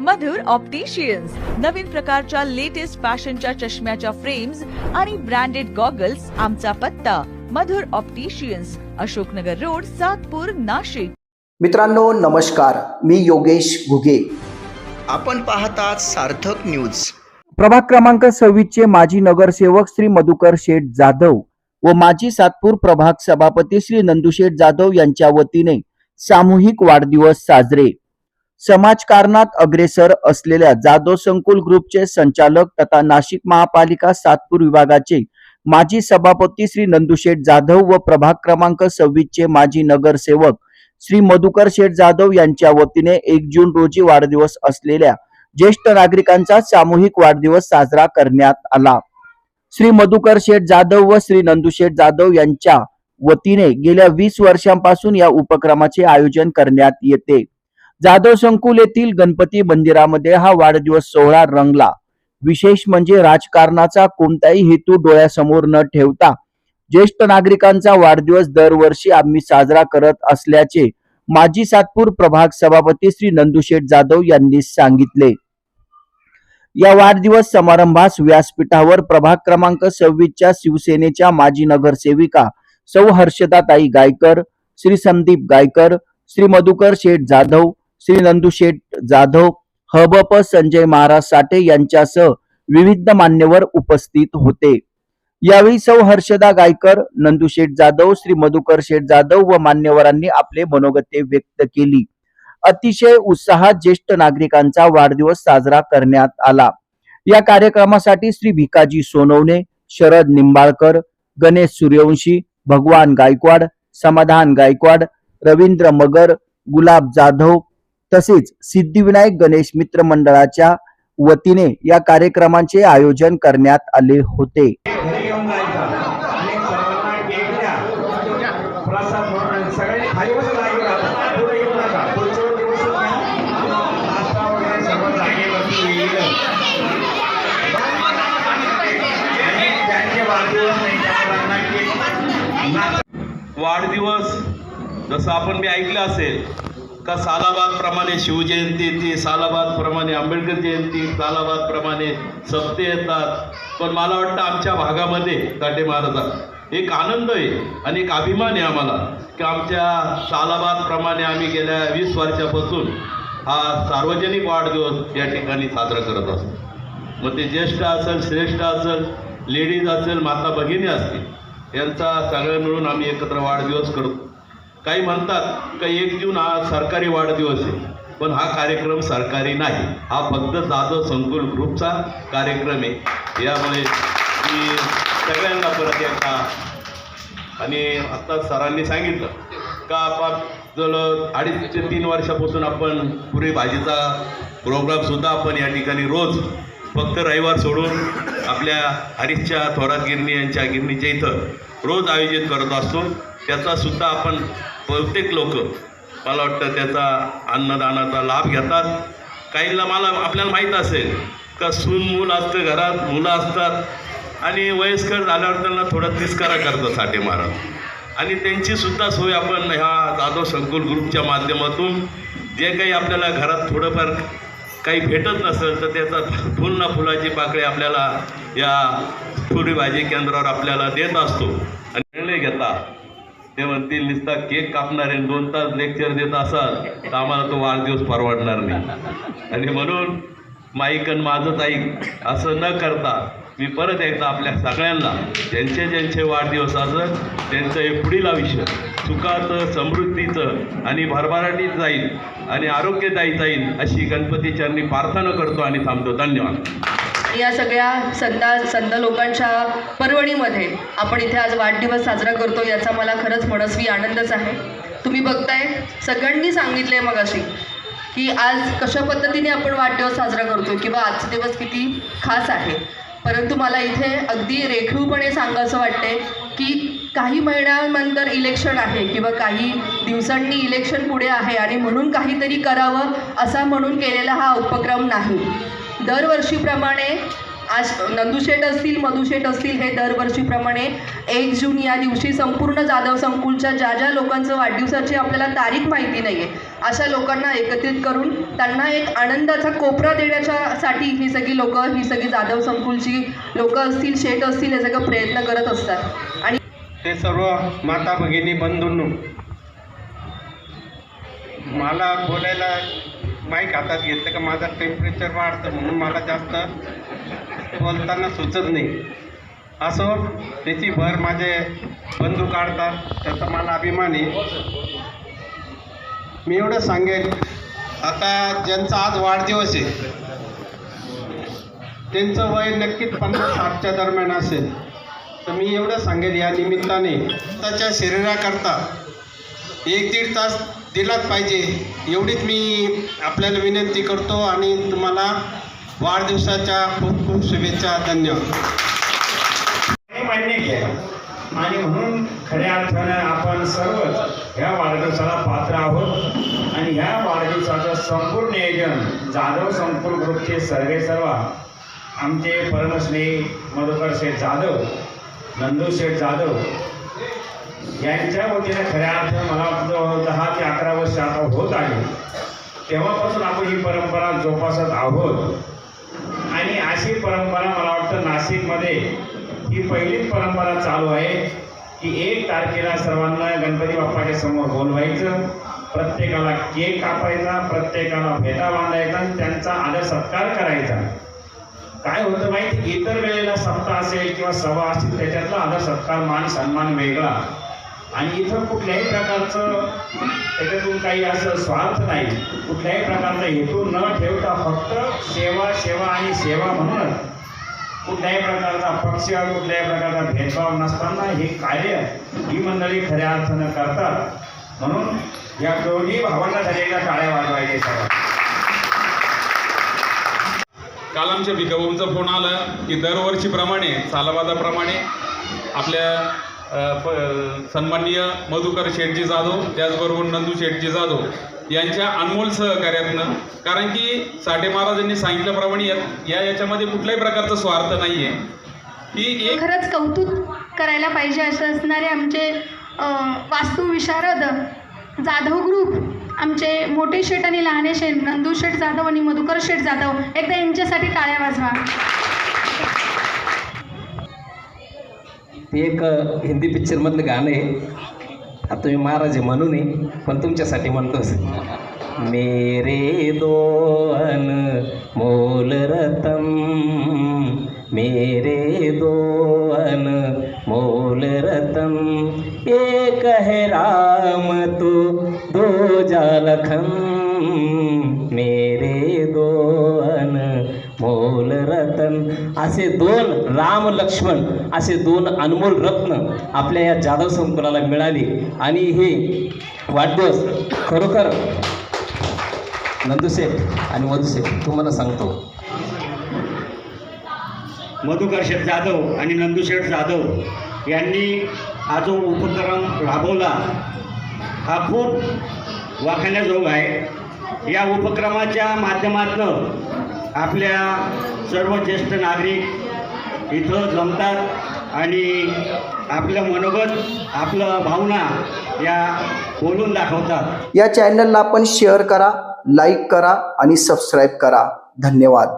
मधुर opticians नवीन प्रकारच्या latest फॅशनच्या चष्म्याच्या फ्रेम्स आणि ब्रँडेड गॉगल्स आमचा पत्ता मधुर ऑप्टिशियन्स अशोकनगर रोड सातपूर नाशिक. मित्रांनो नमस्कार. मी योगेश घुगे. आपण पाहतात सार्थक न्यूज प्रभाग क्रमांक सव्वीसचे माजी नगरसेवक श्री मधुकर शेठ जाधव व माजी सातपूर प्रभाग सभापती श्री नंदुशेठ जाधव यांच्या वतीने सामूहिक वाढदिवस साजरे. समाजकारणात अग्रेसर असलेल्या जाधव संकुल ग्रुपचे संचालक तथा नाशिक महापालिका सातपूर विभागाचे माजी सभापती श्री नंदुशेठ जाधव व प्रभाग क्रमांक सव्वीसचे माजी नगरसेवक श्री मधुकर शेठ जाधव यांच्या वतीने एक जून रोजी वाढदिवस असलेल्या ज्येष्ठ नागरिकांचा सामूहिक वाढदिवस साजरा करण्यात आला. श्री मधुकर शेठ जाधव व श्री नंदुशेठ जाधव यांच्या वतीने गेल्या वीस वर्षांपासून या उपक्रमाचे आयोजन करण्यात येते. जाधव संकुल येथील गणपती मंदिरामध्ये हा वाढदिवस सोहळा रंगला. विशेष म्हणजे राजकारणाचा कोणताही हेतू डोळ्यासमोर न ठेवता ज्येष्ठ नागरिकांचा वाढदिवस दरवर्षी आम्ही साजरा करत असल्याचे माजी सातपूर प्रभाग सभापती श्री नंदुशेठ जाधव यांनी सांगितले. या वाढदिवस समारंभास व्यासपीठावर प्रभाग क्रमांक सव्वीसच्या शिवसेनेच्या माजी नगरसेविका सौ हर्षदाताई गायकर श्री संदीप गायकर श्री मधुकर शेठ जाधव श्री नंदुशेठ जाधव हबप संजय महाराज साठे यांच्यासह विविध मान्यवर उपस्थित होते. यावेळी सौ हर्षदा गायकर नंदुशेठ जाधव श्री मधुकर शेठ जाधव व मान्यवरांनी आपले मनोगते व्यक्त केली. अतिशय उत्साहात ज्येष्ठ नागरिकांचा वाढदिवस साजरा करण्यात आला. या कार्यक्रमासाठी श्री भिकाजी सोनवणे शरद निंबाळकर गणेश सूर्यवंशी भगवान गायकवाड समाधान गायकवाड रवींद्र मगर गुलाब जाधव तसेच सिद्धिविनायक गणेश मित्र मंडळाच्या वतीने या कार्यक्रमाचे आयोजन करण्यात आले होते. वाढदिवस जसं आपण मी ऐकलं असेल का सालाबादप्रमाणे शिवजयंती येते सालाबादप्रमाणे आंबेडकर जयंती सालाबादप्रमाणे सप्ते येतात. पण मला वाटतं आमच्या भागामध्ये दाटे महाराजात एक आनंद आहे आणि एक अभिमान आहे आम्हाला की आमच्या सालाबादप्रमाणे आम्ही गेल्या वीस वर्षापासून हा सार्वजनिक वाढदिवस या ठिकाणी साजरा करत असतो. मग ते ज्येष्ठ असेल श्रेष्ठ असेल लेडीज असेल माता भगिनी असतील यांचा सगळं मिळून आम्ही एकत्र वाढदिवस करतो. काही म्हणतात का एक जून हा सरकारी वाढदिवस आहे. पण हा कार्यक्रम सरकारी नाही. हा फक्त जाधव संकुल ग्रुपचा कार्यक्रम आहे. यामुळे मी सगळ्यांना परत एकदा आणि आत्ता सरांनी सांगितलं का आपण जर अडीच ते तीन वर्षापासून आपण पुरी भाजीचा प्रोग्रामसुद्धा आपण या ठिकाणी रोज फक्त रविवार सोडून आपल्या हरीशच्या थोरात गिरणी यांच्या गिरणीच्या इथं रोज आयोजित करत असतो. त्याचासुद्धा आपण बहुतेक लोक मला वाटतं त्याचा अन्नदानाचा लाभ घेतात. काहींना मला आपल्याला माहीत असेल का सून मूल असतं घरात मुलं असतात आणि वयस्कर झाल्यावर त्यांना थोडा तिस्कारा करतात साठे महाराज आणि त्यांची सुद्धा सोय आपण ह्या जाधव संकुल ग्रुपच्या माध्यमातून जे काही आपल्याला घरात थोडंफार काही भेटत नसेल तर त्याचा फुल ना फुलाची पाकळी आपल्याला या फुली भाजी केंद्रावर आपल्याला देत असतो. आणि ते म्हणतील नुसता केक कापणार आणि दोन तास लेक्चर देत असाल तर आम्हाला तो वाढदिवस परवडणार नाही. आणि म्हणून माईक आणि माझंच ऐक असं न करता मी परत एकदा आपल्या सगळ्यांना ज्यांचे ज्यांचे वाढदिवस असं त्यांचं हे पुढील आयुष्य सुखाचं समृद्धीचं आणि भरभराटीत जाईल आणि आरोग्यदायी जाईल अशी गणपती चरणी प्रार्थना करतो आणि थांबतो. धन्यवाद. या सगळ्या संता संत लोकांच्या पर्वणीमध्ये आपण इथे आज वाढदिवस साजरा करतो याचा मला खरंच मनस्वी आनंदच आहे. तुम्ही बघताय सगळ्यांनी सांगितले मग अशी की आज कशा पद्धतीने आपण वाढदिवस साजरा करतो किंवा आजचा दिवस किती खास आहे. परंतु मला इथे अगदी रेखीवपणे सांगायचं वाटते की काही महिन्यानंतर इलेक्शन आहे किंवा काही दिवसांनी इलेक्शन पुढे आहे आणि म्हणून काहीतरी करावं असा म्हणून केलेला हा उपक्रम नाही. दरवर्षीप्रमाणे आज नंदुशेठ असतील मधुशेठ असतील हे दरवर्षीप्रमाणे एक जून या दिवशी संपूर्ण जाधव संकुलच्या ज्या ज्या लोकांचं वाढदिवसाची आपल्याला तारीख माहिती नाही आहे अशा लोकांना एकत्रित करून त्यांना एक आनंदाचा कोपरा देण्याच्यासाठी ही सगळी लोकं ही सगळी जाधव संकुलची लोकं असतील शेठ असतील हे सगळं प्रयत्न करत असतात. आणि ते सर्व माता भगिनी बंधूंनो मला बोलायला माईक हातात घेतलं का माझं टेम्परेचर वाढतं म्हणून मला जास्त बोलताना सुचत नाही. असो त्याची भर माझे बंधू काढतात त्याचा मला अभिमान आहे. मी एवढं सांगेन आता ज्यांचा आज वाढदिवस आहे त्यांचं वय नक्कीच पन्नास साठच्या दरम्यान असेल. तर मी एवढं सांगेन या निमित्ताने त्याच्या शरीराकरता एक दीड तास दिलाच पाहिजे. एवढीच मी आपल्याला विनंती करतो आणि तुम्हाला वाढदिवसाच्या खूप खूप शुभेच्छा धन्यवाद. हे मान्य केलं आणि म्हणून खऱ्या अर्थानं आपण सर्वच ह्या वाढदिवसाला पात्र आहोत. आणि ह्या वाढदिवसाचं संपूर्ण नियोजन जाधव संकुल ग्रुपचे सर्वे सर्व आमचे परमश्री मधुकर शेठ जाधव नंदू शेठ जाधव यांच्या वतीने खऱ्या अर्थानं मला दहा ते अकरा वर्ष आता होत आहे. तेव्हापासून आपण ही परंपरा जोपासत आहोत. आणि अशी परंपरा मला वाटतं नाशिकमध्ये ही पहिलीच परंपरा चालू आहे की एक तारखेला सर्वांना गणपती बाप्पाच्या समोर बोलवायचं प्रत्येकाला केक कापायचा प्रत्येकाला भेटा बांधायचा आणि त्यांचा आदर सत्कार करायचा. काय होतं माहिती इतर वेळेला सप्ताह असेल किंवा सभा असतील त्याच्यातला आदर सत्कार मान सन्मान वेगळा. आणि इथं कुठल्याही प्रकारचं त्याच्यातून काही असं स्वार्थ नाही. कुठल्याही प्रकारचा हेतू न ठेवता फक्त सेवा सेवा आणि सेवा म्हणूनच कुठल्याही प्रकारचा पक्ष कुठल्याही प्रकारचा भेदभाव नसताना हे कार्य ही मंडळी खऱ्या अर्थानं करतात. म्हणून या दोन्ही भावांना झालेल्या टाळ्या वाजवायचे सर्व काल आमच्या भिकाभाऊंचा फोन आला की दरवर्षीप्रमाणे सालाबादाप्रमाणे आपल्या प सन्माननीय मधुकर शेठजी जाधव त्याचबरोबर नंदू शेठजी जाधव यांच्या अनमोल सहकार्यातनं कारण की साठे महाराजांनी सांगितल्याप्रमाणे या या याच्यामध्ये कुठल्याही प्रकारचा स्वार्थ नाही आहे की एक खरंच कौतुक करायला पाहिजे असं असणारे आमचे वास्तुविशारद जाधव ग्रुप आमचे मोठे शेठ आणि लहाने शेठ नंदू शेठ जाधव आणि मधुकर शेठ जाधव एकदा यांच्यासाठी टाळ्या वाजवा. ते एक हिंदी पिक्चरमधलं गाणं आहे. आता तुम्ही महाराज आहे म्हणू नये पण तुमच्यासाठी म्हणतोच मेरे दो मोल रतम मेरे दोन मोल रतन एक है राम तो दो जालखम मेरे दोन असे दोन राम लक्ष्मण असे दोन अनमोल रत्न आपल्या या जाधव संकुलाला मिळाले. आणि हे वाढदिवस खरोखर नंदूसेठ आणि मधुशेठ तुम्हाला सांगतो. मधुकर शेठ जाधव आणि नंदूशेठ जाधव यांनी हा जो उपक्रम राबवला हा खूप वाखाण्याजोग आहे. या उपक्रमाच्या माध्यमातून आपल्या सर्व ज्येष्ठ नागरिक इथं जमतात आणि आपलं मनोगत आपलं भावना या बोलून दाखवतात. या चॅनलला आपण शेअर करा लाईक करा आणि सबस्क्राईब करा. धन्यवाद.